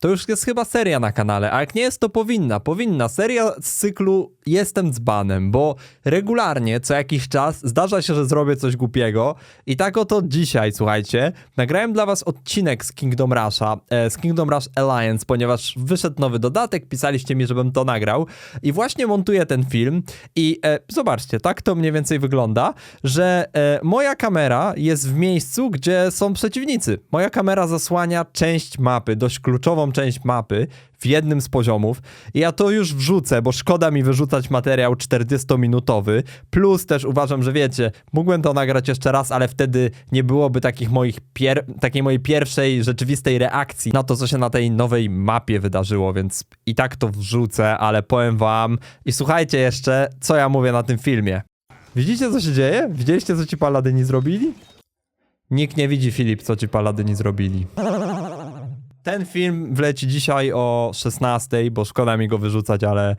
To już jest chyba seria na kanale, a jak nie jest, to powinna. Powinna. Seria z cyklu Jestem dzbanem, bo regularnie, co jakiś czas, zdarza się, że zrobię coś głupiego. I tak oto dzisiaj, słuchajcie, nagrałem dla was odcinek z Kingdom Rusha, e, z Kingdom Rush Alliance, ponieważ wyszedł nowy dodatek, pisaliście mi, żebym to nagrał. I właśnie montuję ten film i e, zobaczcie, tak to mniej więcej wygląda, że e, moja kamera jest w miejscu, gdzie są przeciwnicy. Moja kamera zasłania część mapy, dość kluczową część mapy w jednym z poziomów. I ja to już wrzucę, bo szkoda mi wyrzucać materiał 40-minutowy. Plus też uważam, że wiecie, mógłbym to nagrać jeszcze raz, ale wtedy nie byłoby takich moich takiej mojej pierwszej rzeczywistej reakcji na to, co się na tej nowej mapie wydarzyło, więc i tak to wrzucę, ale powiem wam i słuchajcie jeszcze, co ja mówię na tym filmie. Widzicie, co się dzieje? Widzieliście, co ci paladyni zrobili? Nikt nie widzi, Filip, co ci paladyni zrobili. Ten film wleci dzisiaj o 16, bo szkoda mi go wyrzucać, ale